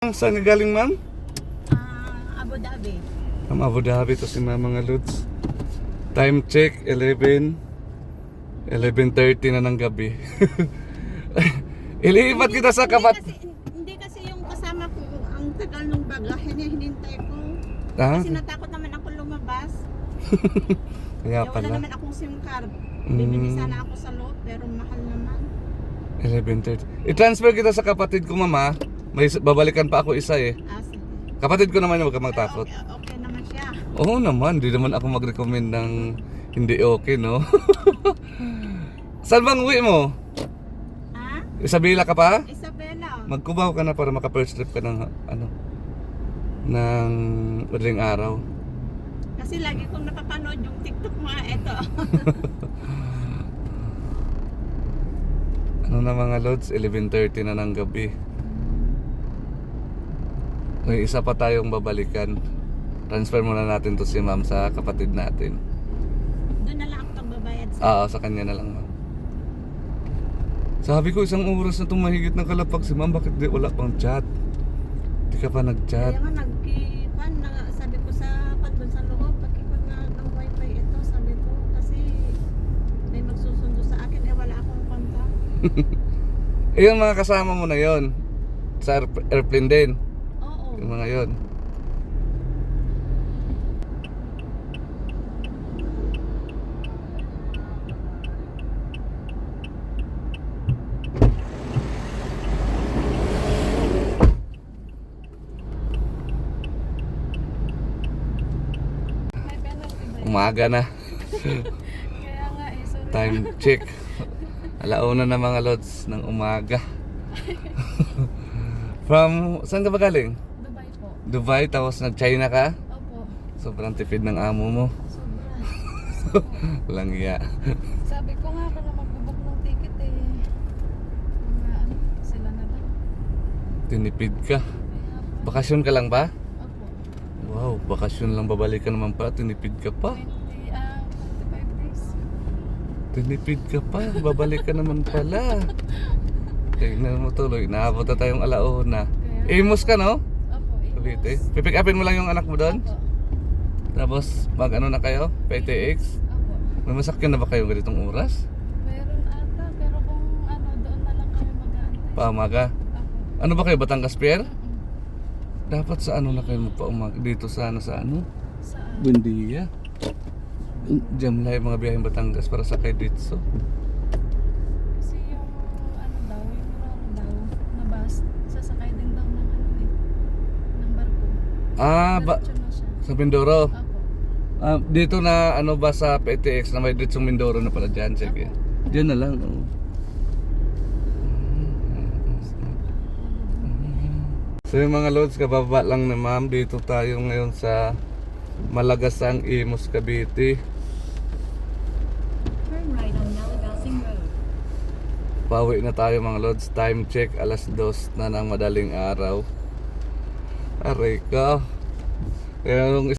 Saan ka galing, ma'am? Ah, Abu Dhabi. Ma'am, Abu Dhabi to si ma'am mga lods. Time check, 11. 11.30 na ng gabi. Ilipat kita sa kapat... Hindi kasi, hindi kasi yung kasama ko, ang tagal ng bagahe niya, hinintay ko. Ha? Kasi natakot naman ako lumabas. Kaya Eh, wala pala. naman akong SIM card. Bibili Mm. sana ako sa loob, pero mahal naman. 11.30. I-transfer kita sa kapatid ko, mama. May babalikan pa ako isa eh. Ah, sige. Kapatid ko naman yung huwag ka Pero magtakot. okay, okay naman siya. Oo naman, di naman ako mag-recommend ng hindi okay, no? Saan bang uwi mo? Ha? Isabela ka pa? Isabela. Magkubaw ka na para maka-first trip ka ng ano ng madaling araw. Kasi lagi kong napapanood yung TikTok mga ito. Ano na mga lods, 11.30 na ng gabi. May isa pa tayong babalikan. Transfer muna natin to si ma'am sa kapatid natin. Doon na lang ako pagbabayad sa... Oo, sa kanya na lang ma'am. Sabi ko isang oras na tumahigit ng kalapag si ma'am, bakit di wala pang chat? Di ka pa nag-chat. Kaya nga nagkikwan na sabi ko sa pan doon sa loob, pagkikwan na ng wifi ito, sabi ko kasi may magsusundo sa akin eh wala akong kontak. Yung mga kasama mo na yon sa air- airplane din. Yung mga yon. Umaga na. Kaya nga eh, sorry. Time check. Alauna na mga lods ng umaga. From, saan ka ba galing? Dubai po. Dubai, tapos nag-China ka? Opo. Sobrang tipid ng amo mo. Sobra. Langya. Sabi ko nga ako na magbubok ng ticket eh. Mga ano, sila na lang. Tinipid ka. Bakasyon ka lang ba? Opo. Wow, bakasyon lang babalikan naman pala. Tinipid ka pa. 20, ah, 25 days. Tinipid ka pa. Babalik ka naman pala. Tingnan mo tuloy. Naabot na tayong alauna. Amos ka, no? Cavite. Imus. Pipick upin mo lang yung anak mo doon? Opo. Tapos mag ano na kayo? PTX? Opo. May masakyan na ba kayo ganitong oras? Meron ata, pero kung ano, doon na lang kami mag-aantay. Paamaga. Ano ba kayo? Batangas Pier? Dapat sa ano na kayo magpaumaga. Dito sana sa ano? Saan? Bundia. Diyan lang mga biyaheng Batangas para sakay dito. Kasi yung ano daw, yung ano daw, na bus, sasakay din daw ng ano eh, ng barko. Ah, ba, Diretso na siya. sa Mindoro. Opo. Ah, dito na ano ba sa PTX na may dito Mindoro na pala dyan. Sige. Diyan na lang. Oh. So yung mga loads, kababa lang na ma'am. Dito tayo ngayon sa Malagasang Imus, Cavite. Turn right on Malagasing Road. Pauwi na tayo mga loads. Time check, alas dos na ng madaling araw. Aray ka. Kaya